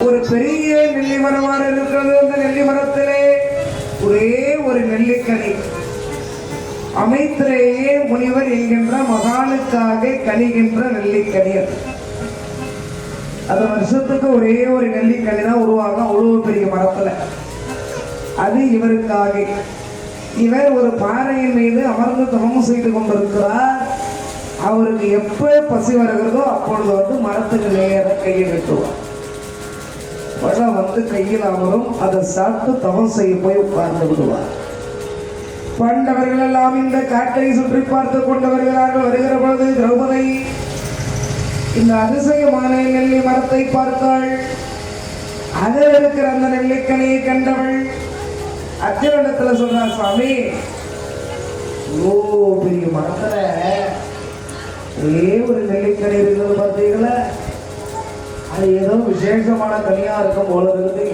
ஒரு பெரிய நெல்லி மரமாக இருக்கிறது அந்த நெல்லி மரத்திலே ஒரே ஒரு நெல்லிக்கனி. அமைத்திலேயே முனிவர் என்கின்ற மகானுக்காக கனிகின்ற நெல்லிக்கனி அது. வருஷத்துக்கு ஒரே ஒரு நெல்லிக்கனி தான் உருவாகும் அவ்வளவு பெரிய மரத்துல. அது இவருக்காக இவர் ஒரு பாறையின் மீது அமர்ந்து தவம் செய்து கொண்டிருக்கிறார். அவருக்கு எப்போ பசி வருகிறதோ அப்பொழுது வந்து மரத்துக்கு நேர கையை வெட்டுவார் பழம் வந்து கையில் அமரும் அதை சாப்பிட்டு தவம் செய்ய போய் உட்கார்ந்து விடுவார். பண்டவர்கள் எல்லாம் இந்த காட்டை சுற்றி பார்த்து கொண்டவர்களாக வருகிற பொழுது திரௌபதி இந்த அதிசயமான நெல்லி மரத்தை பார்த்தாள். அதில் இருக்கிற அந்த நெல்லிக்கனியை கண்டவள் அர்ஜுனிடத்துல சொல்றார் சுவாமி ஓ பெரிய மரத்துல ஒரே ஒரு நெல்லிக்கனி இருக்கிறது பார்த்தீங்களா? அது ஏதோ விசேஷமான கனியாக இருக்கும் போல இருக்குது.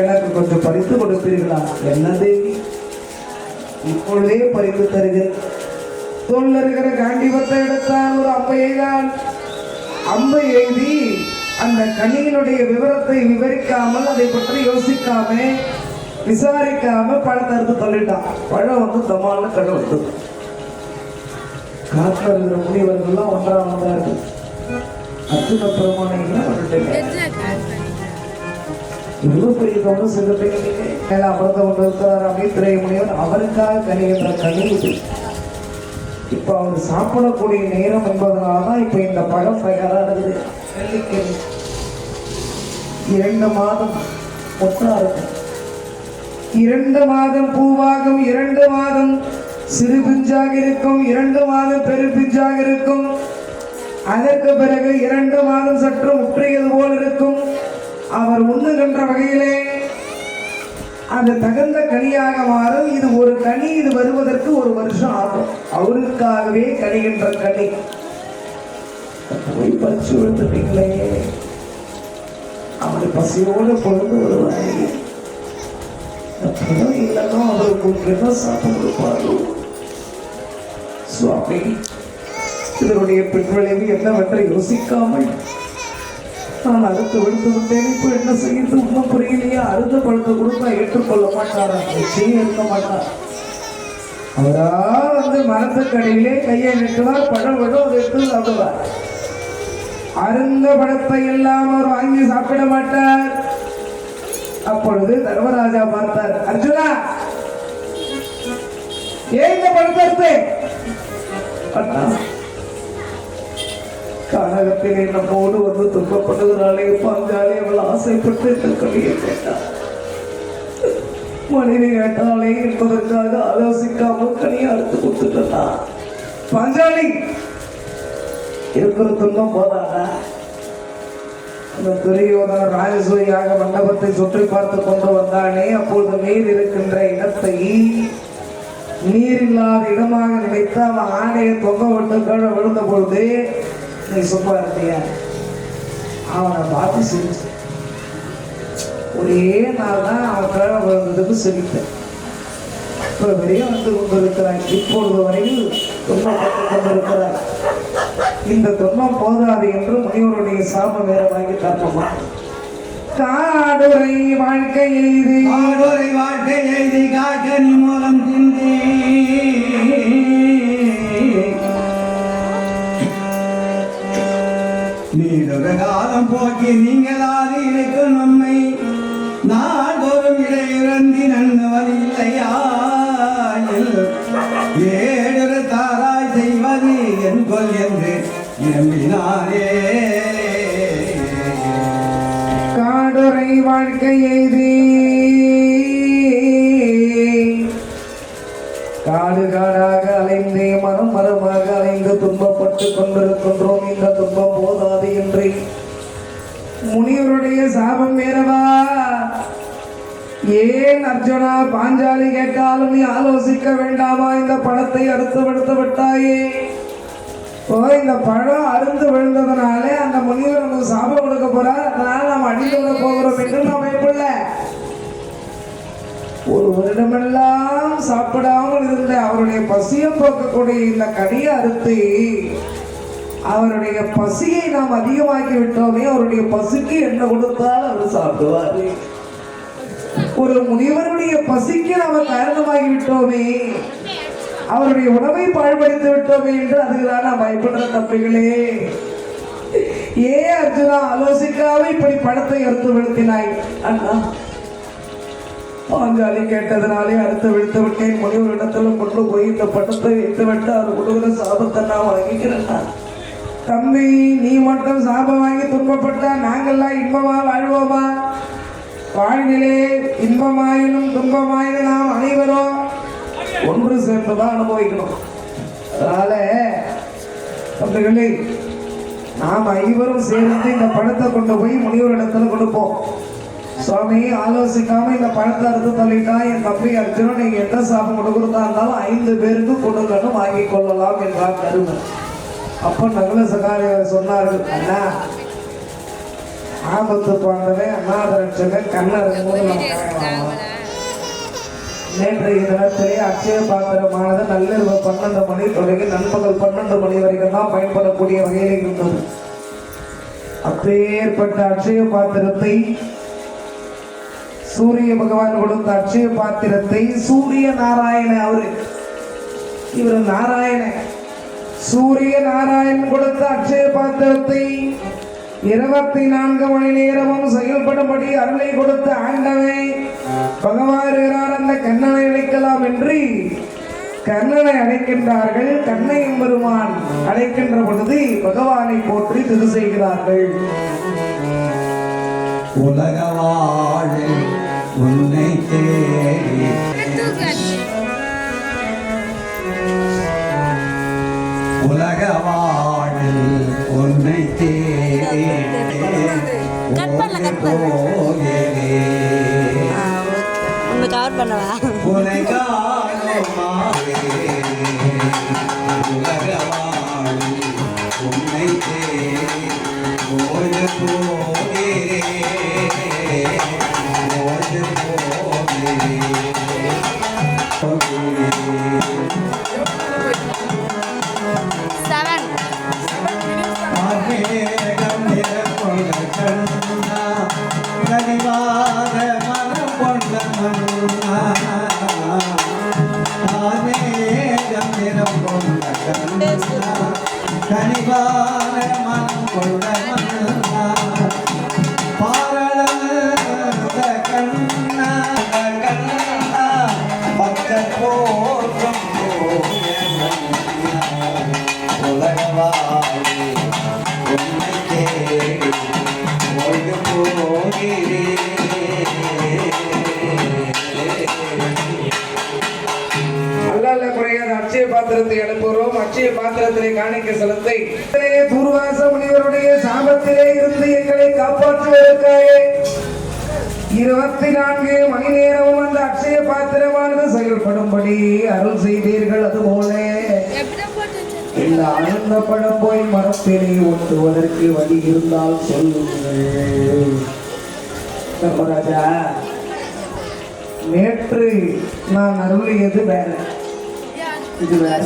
எனக்கு கொஞ்சம் பறித்து கொடுப்பீர்களா? என்ன தேவி? இப்பொழுதே பறித்து தருகிறேன். தோல் இருக்கிற காண்டிபத்தை எடுத்தால் ஒரு அம்பையை தான். அம்பை எழுதி அந்த கனியினுடைய விவரத்தை விவரிக்காமல் அதை பற்றி யோசிக்காம விசாரிக்காம பழத்தை எடுத்து தள்ளிட்டான். பழம் வந்து தமான கடை விட்டது காட்டில் இருக்கிற முனிவர்கள்லாம் ஒன்றா வந்தார்கள் அர்ஜுன பெருமானைலாம் இவ்வளவு பெரிய கவனம் செலுத்தீங்க நீங்க மேல அமர்ந்து கொண்டு இருக்கிறார் முனிவர் அவருக்காக கனிகின்ற கனி இப்ப அவர் சாப்பிடக்கூடிய நேரம் என்பதனாலதான் இப்ப இந்த பழம் தயாரானது இரண்டு மாதம் மொத்தம் இருக்கும் இரண்டு மாதம் பூவாகும் இரண்டு மாதம் சிறு பிஞ்சாக இருக்கும் இரண்டு மாதம் பெரு பிஞ்சாக இருக்கும். அதற்கு பிறகு இரண்டு மாதம் சற்று முற்றியது போல் இருக்கும். அவர் உண்ணுகின்ற வகையிலே அது தகுந்த கனியாக மாறும் இது ஒரு கனி இது வருவதற்கு ஒரு வருஷம் ஆகும். அவருக்காகவே கனிகின்ற கனி. போய் பறிச்சு விழுந்துட்டீங்களே அவனை பசியோடு பொழுது வருவாய். பணம் இல்லைன்னா அவருக்கு என்ன சாப்பிட்டு கொடுப்பாரு. சுவாமி இதனுடைய பின்விளைவு என்னவென்று யோசிக்காமல் நான் அறுத்து விடுத்து விட்டேன். இப்போ என்ன செய்யறது ஒன்றும் புரியலையா. அறுத்த பழத்தை கொடுத்தா ஏற்றுக்கொள்ள மாட்டாரா? நிச்சயம் இருக்க மாட்டார். அவரால் வந்து மரத்துக்கடையிலே கையை நெட்டுவார் பழம் விடும் அதை எடுத்து சாப்பிடுவார். அருந்த பழத்தை எல்லாம் அவர் வாங்கி சாப்பிட மாட்டார். அப்பொழுது தர்மராஜா பார்த்தார் அர்ஜுனா ஏன் இந்த பழத்தை அறுத்து? கானகத்திலே நம்மோடு வந்து துன்பப்படுவதாலே பாஞ்சாலே அவள் ஆசைப்பட்டு இந்த கேட்டார் மனைவி கேட்டாலே என்பதற்காக ஆலோசிக்காமல் கனியை அறுத்து கொடுத்துட்டா பாஞ்சாலி இருக்கிற துன்பம் போதாடா அந்த துரியோதன ராஜசூயாக மண்டபத்தை சுற்றி பார்த்து கொண்டு வந்தானே அப்பொழுது நீர் இருக்கின்ற இடத்தை நீர் இல்லாத இடமாக நினைத்து அவன் ஆணையை தொங்க விட்டு கீழே விழுந்த பொழுது நீ சும்மா இருந்தியா அவனை பார்த்து சிரிச்சு. ஒரே நாள் தான் அவன் கீழே விழுந்ததுக்கு சிரித்தேன் இப்போ வெளியே வந்து கொண்டிருக்கிறான் இப்பொழுது வரையில் துன்பப்பட்டு கொண்டிருக்கிறார் இந்த துன்பம் போதாது என்று முனிவருடைய சாபம் வேற வாங்கி தரணுமா காடுரை வாழ்க்கையை இது வாழ்க்கை எழுதி காக்கனி மூலம் சிந்தி நீடொரு காலம் போக்கி நீங்களாது இருக்கும் நம்மை. நாடொரும் இடையிறந்தி நன்னுவது இல்லையா? ஏடு தாராய் செய்வது என் கொல் என்று நம்பினாரே. காடுரை வாழ்க்கை எய்தி. காடு காடாக அலைந்து மரம் மரமாக அலைந்து துன்பப்பட்டு கொண்டிருக்கின்றோம். இந்த துன்பம் போதாது என்று முனிவருடைய சாபம் வேறவா? ஏன் அர்ஜுனா பாஞ்சாலி கேட்டாலும் நீ ஆலோசிக்க வேண்டாமா? இந்த பழத்தை அறுத்து விடுத்து விட்டாயே. ஓ இந்த பழம் அருந்து விழுந்ததுனாலே அந்த முனிவர் நமக்கு சாபம் கொடுக்க போறார். அதனால நாம் அடித்து விட போகிறோம் என்று நாம் பயப்படல. ஒரு வருடமெல்லாம் சாப்பிடாமல் இருந்த அவருடைய பசியை போக்கக்கூடிய இந்த கனியை அறுத்து அவருடைய பசியை நாம் அதிகமாக்கி விட்டோமே அவருடைய பசிக்கு என்ன கொடுத்தாலும் அவர் சாப்பிடுவார். ஒரு முனிவருடைய பசிக்கு நாம காரணமாகி விட்டோமே அவருடைய உணவை பாழ்படுத்தி விட்டோமே என்று அதுக்குதான் நான் பயப்படுற தம்பிகளே. ஏ அர்ஜுனா ஆலோசிக்காம இப்படி படத்தை எடுத்து விழுத்தினாய். அண்ணா பாஞ்சாலி கேட்டதுனாலே அடுத்து விழுத்து விட்டேன். முனிவர் இடத்துல கொண்டு போய் இந்த படத்தை வைத்து விட்டு அவர் கொடுக்குற சாபத்தை நான் வழங்கிக்கிறேன்னா தம்பி நீ மட்டும் சாபம் வாங்கி துன்பப்பட்டா நாங்கெல்லாம் இன்பமா வாழ்வோமா? வாழ்நிலே இன்பமாயினும் துன்பமாயினும் நாம் அனைவரும் ஒன்று சேர்ந்துதான் அனுபவிக்கணும். அதனால தம்பிகளே நாம் ஐவரும் சேர்ந்து இந்த பழத்தை கொண்டு போய் முனிவர் இடத்துல கொடுப்போம். சுவாமி ஆலோசிக்காம இந்த பழத்தை அறுத்து தள்ளிட்டா என் தம்பி அர்ஜுனன் நீங்க எந்த சாபம் கொடுக்குறதா இருந்தாலும் ஐந்து பேருக்கு கொடுங்கன்னு வாங்கி கொள்ளலாம் என்றார் கருமன். அப்ப நல்ல சகாரிய சொன்னார்கள். அண்ணா ஆபத்து பாண்டவே அநாத ரட்சகர் கண்ணர் நேற்றைய தினத்திலே அக்ஷய பாத்திரமானது நள்ளிரவு பன்னெண்டு மணி தொடங்கி நண்பகல் பன்னெண்டு மணி வரைக்கும் தான் பயன்படக்கூடிய வகையில் இருந்தது. அப்பேற்பட்ட அக்ஷய பாத்திரத்தை சூரிய பகவான் கொடுத்த அக்ஷய பாத்திரத்தை சூரிய நாராயண அவரு. இவர் நாராயண. சூரிய நாராயண் கொடுத்த அக்ஷய பாத்திரத்தை இருபத்தி நான்கு மணி நேரமும் செயல்படும்படி அருளை கொடுத்த ஆண்டவை பகவான் அந்த கண்ணனை அழைக்கலாம் என்று கண்ணனை அழைக்கின்றார்கள். கண்ணை பெருமான் அழைக்கின்ற பொழுது பகவானை போற்றி திரு செய்கிறார்கள். உலக வாழ உன்னை தேடி உன்னை. ஒன்று கவர் பண்ணவா உன்னை உன்னை போகிறேன் போகிறேன் பாத்திரத்திலே காணிக்க செலுத்தை. பூர்வாச முனிவருடைய சாபத்திலே இருந்து எங்களை காப்பாற்றுவதற்காக இருபத்தி நான்கு மணி நேரமும் அந்த அட்சய பாத்திரமானது செயல்படும்படி அருள் செய்தீர்கள் அதுபோல. இந்த ஆனந்த படம் போய் மரத்தினை ஒட்டுவதற்கு வழி இருந்தால் சொல்லுங்கள். தர்மராஜா நேற்று நான் அருளியது வேற. இது வேற.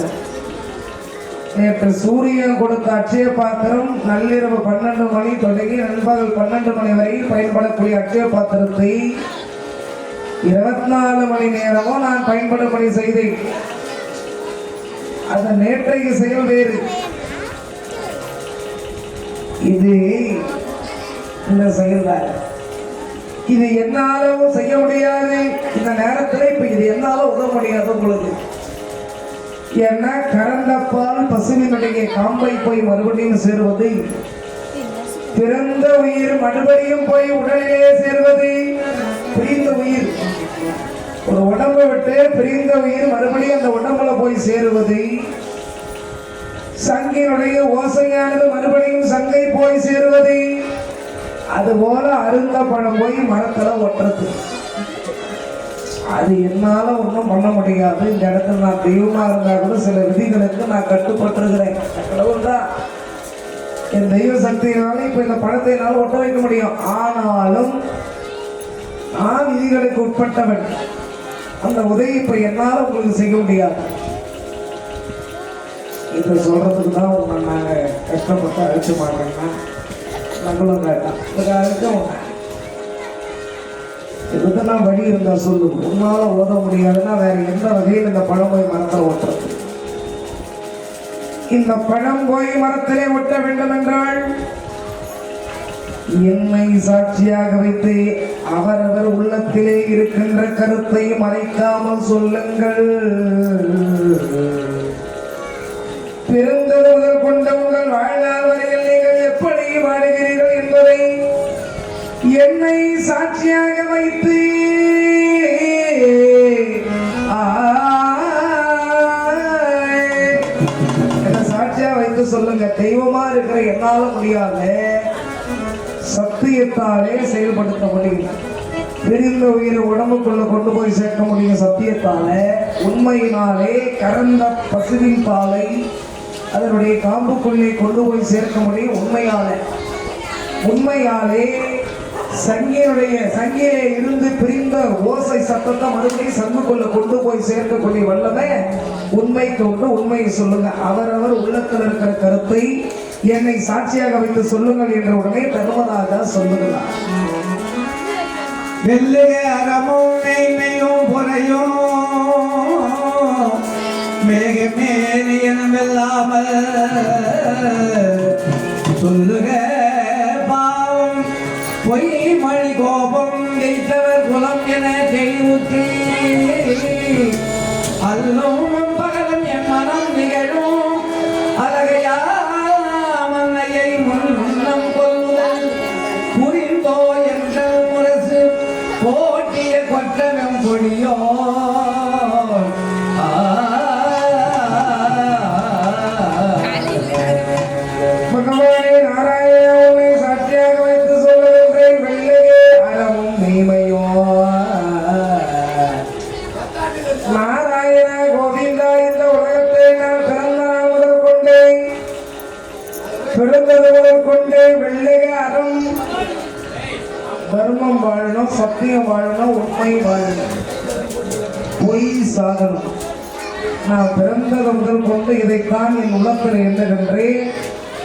நேற்று சூரியன் கொடுத்த அட்சய பாத்திரம் நள்ளிரவு பன்னெண்டு மணி தொடங்கி நண்பகல் பன்னெண்டு மணி வரை பயன்படக்கூடிய அட்சய பாத்திரத்தை இருபத்தி நாலு மணி நேரமும் நான் பயன்படும்படி செய்தேன். அந்த நேற்றைய செயல் வேறு. இது இந்த செயல்தான் இது என்னாலும் செய்ய முடியாது. இந்த நேரத்தில் இப்ப இது என்னால உதவ முடியாது உங்களுக்கு. ஏன்னா கறந்த பால் பசுவினுடைய காம்பை போய் மறுபடியும் சேருவது? பிறந்த உயிர் மறுபடியும் போய் உடலிலே சேர்வது? பிரிந்த உயிர். ஒரு உடம்பை விட்டு பிரிந்த உயிர் மறுபடியும் அந்த உடம்புல போய் சேருவது? சங்கினுடைய ஓசையானது மறுபடியும் சங்கை போய் சேருவது? அதுபோல அருந்த பழம் போய் மரத்துல ஒட்டுறது. அது என்னால ஒன்றும் பண்ண முடியாது. இந்த இடத்துல நான் தெய்வமா இருந்தா கூட சில விதிகளுக்கு நான் கட்டுப்பட்டிருக்கிறேன் கடவுள் என் தெய்வ சக்தியினால இப்ப இந்த பழத்தை என்னால் ஒட்ட வைக்க முடியும். ஆனாலும் நான் விதிகளுக்கு உட்பட்டவன். அந்த உதவி இப்ப என்னால உங்களுக்கு செய்ய முடியாது. இதை சொல்றதுக்கு தான் உன்னை நாங்கள் கஷ்டப்பட்டு அழிச்சு மாட்டோம்னா நம்மளும் வேண்டாம். இதுக்காக உன்னை இதுக்கெல்லாம் வழி இருந்தா சொல்லு. உன்னால ஓத முடியாதுன்னா வேற எந்த வகையில் இந்த பழமொழி மரத்தை ஓட்டுறது இந்த பழம்பொய் மரத்திலே ஒட்ட வேண்டும் என்றால் என்னை சாட்சியாக வைத்து அவரவர் உள்ளத்திலே இருக்கின்ற கருத்தை மறைக்காமல் சொல்லுங்கள். பிறந்தவர்கள் என்னை சாட்சியாக வைத்து சாட்சியா வைத்து சொல்லுங்க. தெய்வமா இருக்கிற என்னால முடியாத. சத்தியத்தாலே செயல்படுத்த முடியும். பிரிந்த உயிரை உடம்புக்குள்ள கொண்டு போய் சேர்க்க முடியும் சத்தியத்தால. உண்மையினாலே கறந்த பசுவின் பாலை அதனுடைய காம்புக்குள்ளே கொண்டு போய் சேர்க்க முடியும் உண்மையால. உண்மையாலே சங்கியனுடைய சங்கியிலே இருந்து பிரிந்த ஓசை சத்தத்தை மறுபடியும் சங்குக்குள்ள கொண்டு போய் சேர்க்கக்கூடிய வல்லமை உண்மைக்கு ஒன்று உண்மையை சொல்லுங்க. அவரவர் உள்ளத்தில் இருக்கிற கருத்தை என்னை சாட்சியாக வைத்து சொல்லுங்கள் என்ற உடனே தர்மராஜா சொல்லுகிறார். வெள்ளுக அறமும் மெய்மையும் புறையும் மேகமேனியனும் இல்லாமல் சொல்லுக. பொய் மழி கோபம் வைத்தவர் குலம் என தெளிவுற்றி அல்லும் பகலும் என் மனம் நிகழ் வாழணும் சத்தியம் வாழணும் உண்மை வாழணும். பொய் சாதனம் நான் பிறந்தது முதல் கொண்டு இதைத்தான் என் உள்ளத்தில் எண்ணுகின்றேன்.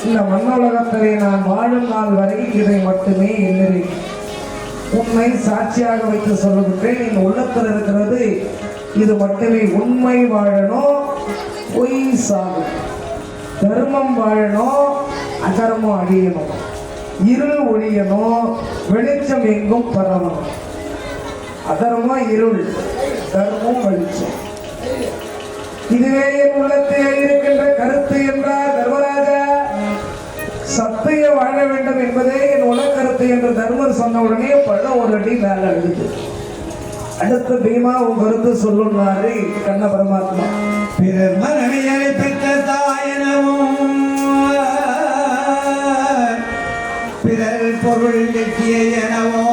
இந்த மண்ணுலகத்திலே நான் வாழும் நாள் வரை இதை மட்டுமே எண்ணுகிறேன். உண்மை சாட்சியாக வைத்து சொல்லுகின்றேன். என் உள்ளத்தில் இருக்கிறது இது மட்டுமே உண்மை வாழணும் பொய் சாகணும். தர்மம் வாழணும் அகர்மம் அழியணும். இருள் ஒழியணும் வெளிச்சம் எங்கும் பரவணும். அதர்மா இருள் தர்மம் வெளிச்சம். இதுவே என் உள்ளத்தில் இருக்கின்ற கருத்து என்றார் தர்மராஜா. சத்திய வாழ வேண்டும் என்பதே என் உலகருத்து என்று தர்மர் சொன்ன உடனே பழம் ஒரு அடி மேல அழுது. அடுத்து பீமா உன் கருத்து சொல்லுன்னாரு கண்ண பரமாத்மா. பிறர் மனைவியரை பெற்ற தாயனமும் பிறர் பொருள்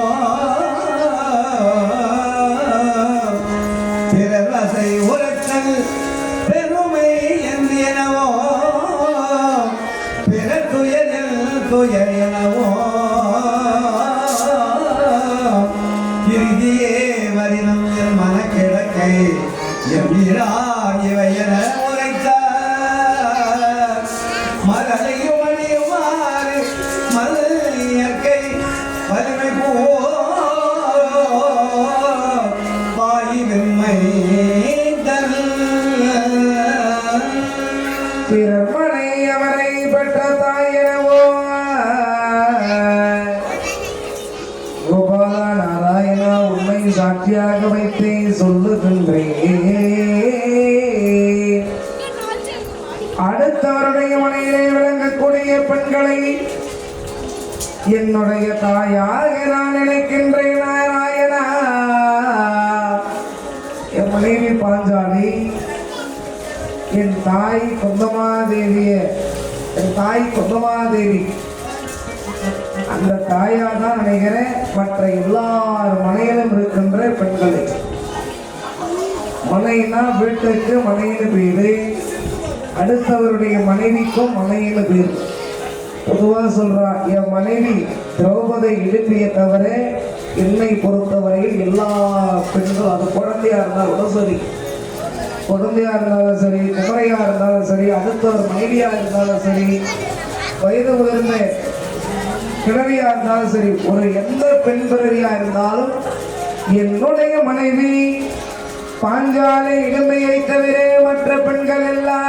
பிறர் அவனை பெற்ற தாயினவோ கோபாலா நாராயணா உண்மை சாட்சியாக வைத்தே சொல்லுகின்றேன். அடுத்தவருடைய மனையிலே விளங்கக்கூடிய பெண்களை என்னுடைய தாயாக நான் நினைக்கின்றேன். என் தாய் கொந்தமாதேவிய என் தாய் கொந்தமாதேவி அந்த தாயா தான் நினைக்கிறேன் மற்ற எல்லார் மனையிலும் இருக்கின்ற பெண்களை. மனைனா வீட்டுக்கு மனையில பேரு அடுத்தவருடைய மனைவிக்கும் மனையில பேர் பொதுவாக சொல்றா என் மனைவி திரௌபதை எழுப்பிய தவிர என்னை பொறுத்தவரையில் எல்லா பெண்களும் அது குழந்தையா இருந்தால் கூட சரி. குழந்தையாக இருந்தாலும் சரி குமரையா இருந்தாலும் சரி அடுத்த ஒரு மனைவியாக இருந்தாலும் சரி வயது முதிர்ந்த கிழவியா இருந்தாலும் சரி ஒரு எந்த பெண் பிறவியா இருந்தாலும் என்னுடைய மனைவி பாஞ்சாலை இளமையை தவிர மற்ற பெண்கள் எல்லாம்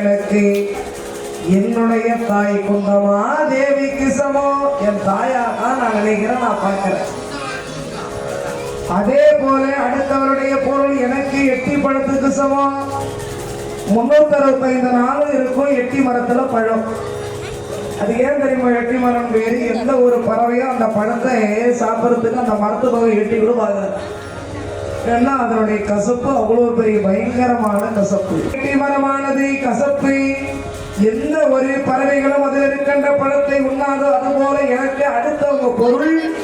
எனக்கு என்னுடைய தாய் குந்தமா தேவிக்கு சமம். என் தாயா தான் நான் நினைக்கிறேன் நான் பார்க்கிறேன். அதே போல அடுத்தவருடைய பொருள் எனக்கு எட்டி பழத்துக்கு சமம். முன்னூத்தி அறுபத்தைந்து நாள் இருக்கும் எட்டி மரத்துல பழம். அது ஏன் தெரியுமா எட்டி மரம் பேரு எந்த ஒரு பறவையும் அந்த பழத்தை சாப்பிட்றதுக்கு அந்த மரத்து எட்டி விடுவாங்க. ஏன்னா அதனுடைய கசப்பு அவ்வளவு பெரிய பயங்கரமான கசப்பு. எட்டி மரமானது கசப்பு. எந்த ஒரு பறவைகளும் அதில் இருக்கின்ற பழத்தை உண்ணாதோ. அதுபோல எனக்கு அடுத்தவங்க பொருள்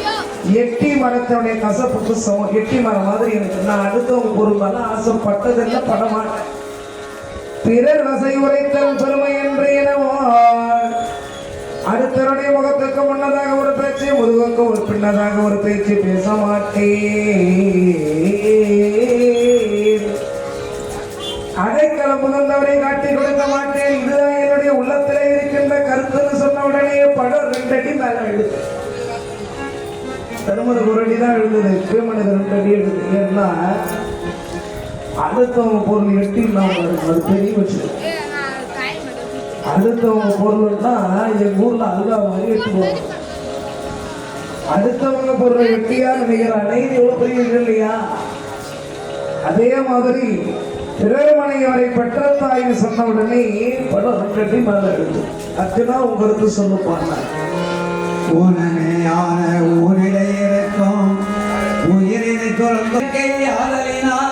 எட்டி மரத்தினுடைய கசப்புக்கு சமம் எட்டி மரம் மாதிரி எனக்கு. நான் அடுத்தவங்க ஒரு மன ஆசைப்பட்டதெல்லாம் படமாட்டேன் பிறர் வசை உரைத்தல் பெருமை என்று எனவோ அடுத்தருடைய முகத்துக்கு முன்னதாக ஒரு பேச்சு முதுகுக்கு ஒரு பின்னதாக ஒரு பேச்சு பேச மாட்டேன். அடைக்கலம் புகழ்ந்தவரை காட்டி கொடுக்க மாட்டேன். இதுதான் என்னுடைய உள்ளத்திலே இருக்கின்ற கருத்துன்னு சொன்ன உடனே படம் ரெண்டடி மேல எழுது தருமது ஒரு அடி தான் ரெண்டு அடி எழுது ஏன்னா அடுத்தவங்க பொருள் எட்டி இல்லாம இருக்கு. அது பெரிய விஷயம். அடுத்தவங்க பொருள்னா எங்க ஊர்ல அழுகா மாதிரி எட்டுவோம். அடுத்தவங்க பொருள் எட்டியா நினைக்கிற அனைத்து எவ்வளவு பெரிய இல்லையா? அதே மாதிரி பிறர்மனை அவரை பெற்ற தாய்னு சொன்ன உடனே படம் ரெண்டு மேல எழுது அர்ஜுனா உங்க கருத்து சொல்லுப்பாங்க ஊனமையான ஊரிலே இருக்கும். உயிரினை துறந்தக்கை ஆதலினார்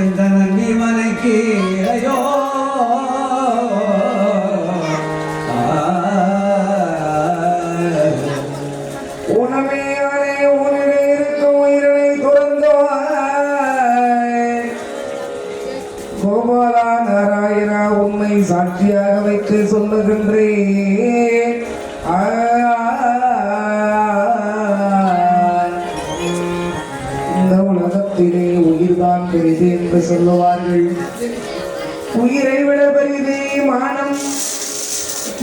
எந்த நன்றி மனைக்கு இளையோ உணமையானே உன்னிலே இருக்கும் உயிரினை துறந்தோய். கோபாலா நாராயணா உண்மை சாட்சியாக வைத்து சொல்லுகின்றேன். என்று சொல்லுவார்கள். உயிரை விட பெரிதே மானம்.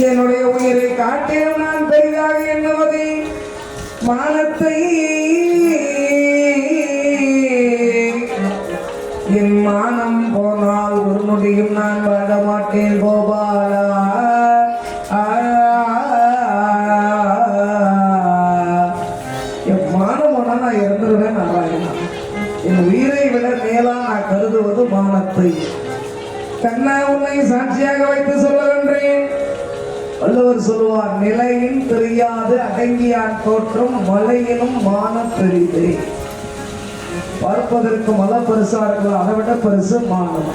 என்னுடைய உயிரை காட்டிலும் நான் பெரிதாக எண்ணுவது மானத்தை கண்ணா உன்னை சாட்சியாக வைத்து சொல்லுகின்றேன். வள்ளுவர் சொல்லுவார் நிலையின் தெரியாது அடங்கியான் தோற்றம் மலையினும் மானம் பெரிது. பார்ப்பதற்கு மலை பெருசா இருக்கலாம் அதை விட பெருசு மானம்.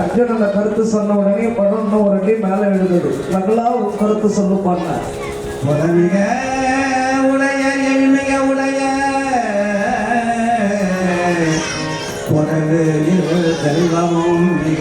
அர்ஜுன் அந்த கருத்து சொன்ன உடனே படம் இன்னும் ஒரு அடி மேல எழுதுது. நகலா கருத்து சொல்லுப்பாங்க புலமிக உடைய எளிமிக உடைய புறவில் Ellerum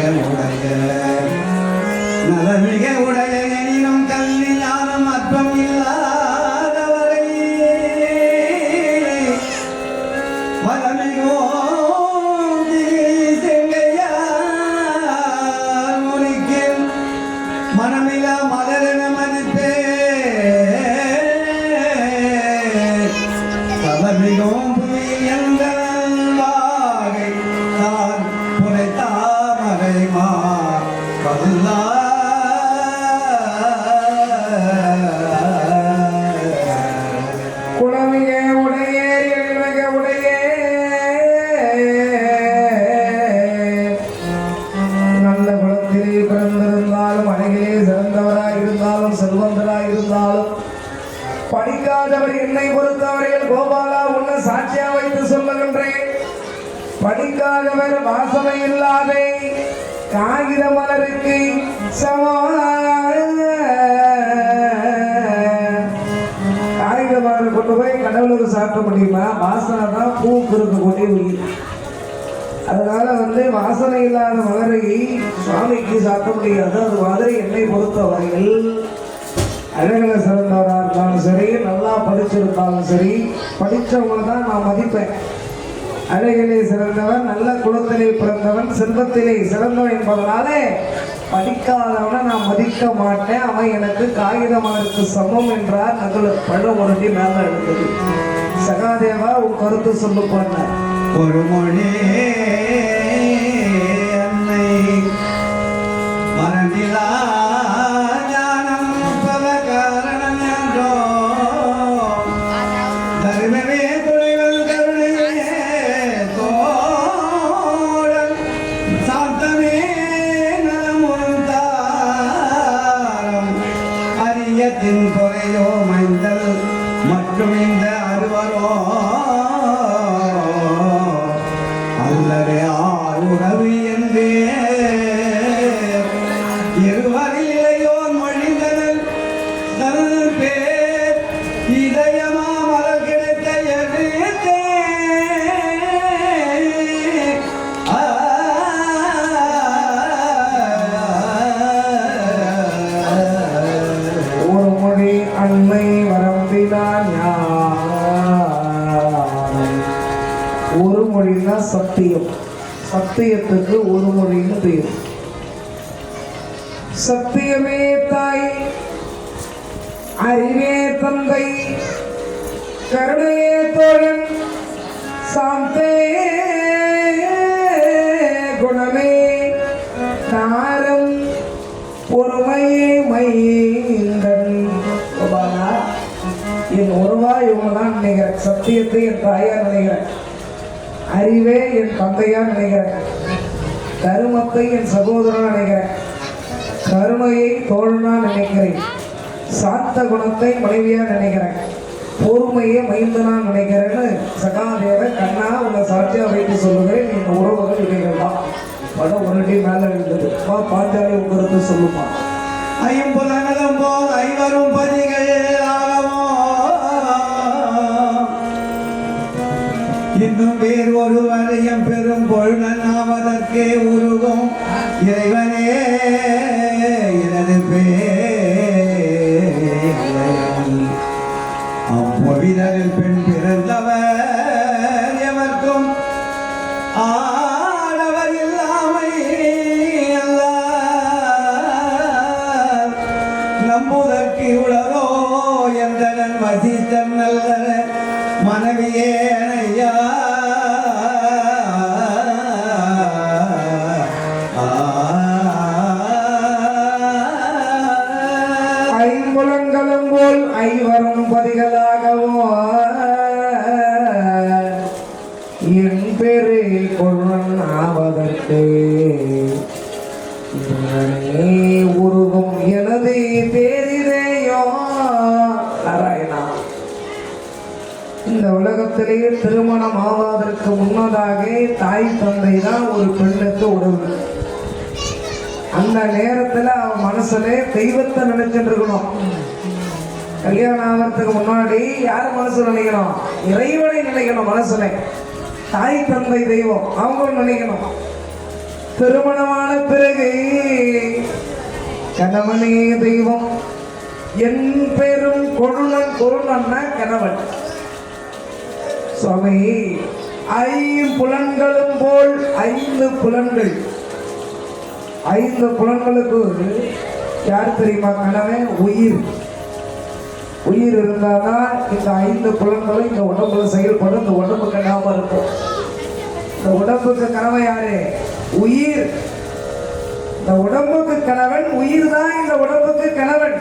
கடவுளுக்கு சாப்பிட முடியுமா? வாசனை தான் பூ கொடுக்கக்கூடிய உயிர். அதனால வந்து வாசனை இல்லாத மலரை சுவாமிக்கு சாப்பிட முடியாது. அது மாதிரி என்னை பொறுத்தவரையில் அழகில் சிறந்தவராக இருந்தாலும் சரி நல்லா படிச்சிருந்தாலும் சரி படித்தவங்களை தான் நான் மதிப்பேன். அழகிலே சிறந்தவன் நல்ல குலத்திலே பிறந்தவன் செல்வத்திலே சிறந்தவன் என்பதனாலே படிக்காதவனை நான் மதிக்க மாட்டேன். அவன் எனக்கு காகிதமாருக்கு சமம் என்றார். நகுல பழ உருட்டி மேல எழுந்தது சகாதேவா உன் கருத்து சொல்லு பண்ண ஒரு மொழி அன்னை மறந்திலா சத்தியமே தாய். அறிவே தந்தை. கருணையே தோழன். சாந்தே குணமே. தாரம் பொறுமையே மைந்தன். என் உறவா இவங்க தான் நினைக்கிறேன். சத்தியத்தை என் தாயா நினைக்கிறேன். அறிவே என் தந்தையா நினைக்கிறேன். தருமத்தை என் சகோதரன் நினைக்கிறேன். கருணையை தோழனா நினைக்கிறேன். சாத்த குணத்தை மனைவியா நினைக்கிறேன். பொறுமையை மைந்தனா நினைக்கிறேன்னு சகாதேவ கண்ணா உள்ள சாட்சியா வைத்து சொல்லுகிறேன். என் உறவுகள் இவைகள்லாம் படம் உருட்டி மேல இருந்தது வா பாஞ்சாலி உங்களுக்கு சொல்லுமா? ஐம்புலங்களும் போல் ஐவரும் பதிகள் ஆகவோ? இன்னும் வேறு ஒருவரையும் பெரும் பொழுதன் ஆவதற்கே உருகும். இறைவனே பேரு ஆவதற்கு உருகும் எனது பேரிலேயோ? நாராயணா இந்த உலகத்திலேயே திருமணம் ஆவதற்கு முன்னதாக தாய் தந்தை தான் ஒரு பெண்ணுக்கு உறவு அந்த நேரத்துல அவன் மனசுல தெய்வத்தை நினைச்சிட்டு இருக்கணும் கல்யாணம் ஆகிறதுக்கு முன்னாடி யார் மனசு நினைக்கணும்? இறைவனை நினைக்கணும் மனசுல. தாய் தந்தை தெய்வம். அவங்களும் நினைக்கணும். திருமணமான பிறகு கணவனே தெய்வம். என் பெரும் கொழுநன் கொருணன்னா கணவன். சுவாமி ஐம்புலன்களும் போல் ஐந்து புலன்கள். ஐந்து புலன்களுக்கு யார் தெரியுமா கணவன்? உயிர். உயிர் இருந்தாதான் இந்த ஐந்து புலன்களும் இந்த உடம்புல செயல்படும் இந்த உடம்பு கெடாம இருக்கும் இந்த உடம்புக்கு கணவன் யாரு? உயிர். இந்த உடம்புக்கு கணவன் உயிர் தான் இந்த உடம்புக்கு கணவன்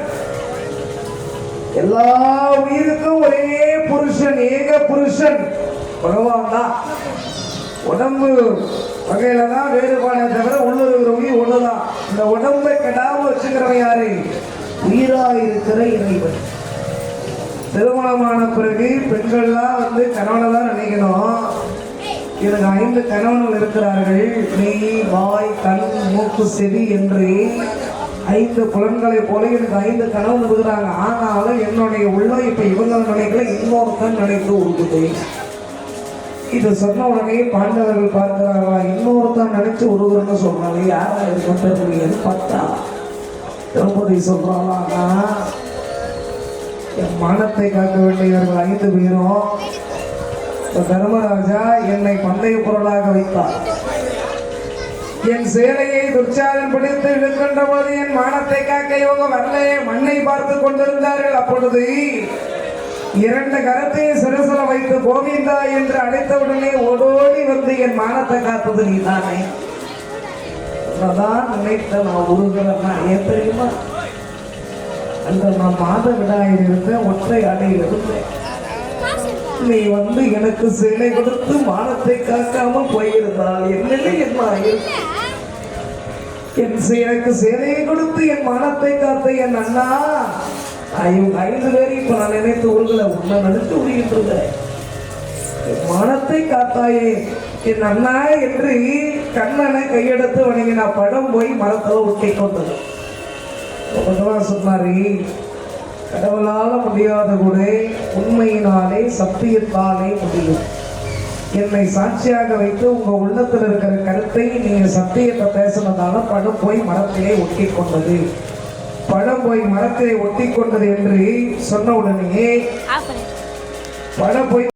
எல்லா உயிருக்கும் ஒரே புருஷன் ஏக புருஷன். பகவான் தான் உடம்பு வகையில தான் வேறுபாடு தவிர உள்ளுருகிற உயிர் ஒண்ணுதான். இந்த உடம்பை கெடாம வச்சுக்கிறவன் யாரு? உயிரா இருக்கிற இறைவன். திருமணமான பிறகு பெண்கள்லாம் வந்து கணவனை தான் நினைக்கணும். எனக்கு ஐந்து கணவன்கள் இருக்கிறார்கள். மெய் வாய் கண் மூக்கு செவி என்று ஐந்து புலன்களை போல எனக்கு ஐந்து கணவன் இருக்கிறாங்க ஆனாலும் என்னுடைய உள்ளம் இப்ப இவங்க நினைக்கல இன்னொருத்தன் நினைத்து உருகுது இது சொன்ன உடனே பாண்டவர்கள் பார்க்கிறார்களா இன்னொருத்தன் நினைச்சு உருகுறன்னு சொல்றாங்க யாரா இருக்கும் தெரியலையேன்னு பார்த்தா திரௌபதி சொல்றாங்களா என் மானத்தை காக்க வேண்டியவர்கள் ஐந்து பேரும் தர்மராஜா என்னை பந்தய பொருளாக வைத்தார். என் சேலையை துர்ச்சாதன் பிடித்து இழுக்கின்ற போது என் மானத்தை காக்க இவங்க வரலையே மண்ணை பார்த்து கொண்டிருந்தார்கள். அப்பொழுது இரண்டு கரத்தை சிறுசில வைத்து கோவிந்தா என்று அழைத்தவுடனே ஓடோடி வந்து என் மானத்தை காத்தது நீதானே? அதான் நினைத்த நான் உருகிறேன்? ஏன் தெரியுமா? அந்த நான் மாதவிடாயில் இருந்த ஒற்றை அடையில் இருந்தேன். நீ வந்து எனக்கு சிலை கொடுத்து மானத்தை காக்காம போயிருந்தால் என்னென்ன என்ன? ஆயிருக்கும்? என் சே- எனக்கு சேலையை கொடுத்து என் மானத்தை காத்த என் அண்ணா. நான் இவங்க ஐந்து பேர் இப்ப நான் நினைத்து உங்களை உன்னை நடித்து விடுகின்றது மானத்தை காத்தாயே என் அண்ணா என்று கண்ணனை கையெடுத்து வணங்கினா படம் போய் மரத்தில் ஒட்டி கொண்டது. பகவான் சொன்னாரு கடவுளால முடியாத கூட உண்மையினாலே சத்தியத்தாலே முடியும். என்னை சாட்சியாக வைத்து உங்க உள்ளத்தில் இருக்கிற கருத்தை நீங்க சத்தியத்தை பேசினதால படம் போய் மரத்திலே ஒட்டி கொண்டது. படம் போய் மரத்திலே ஒட்டி கொண்டது என்று சொன்ன உடனே ஆஃப் பண்ணு படம் போய்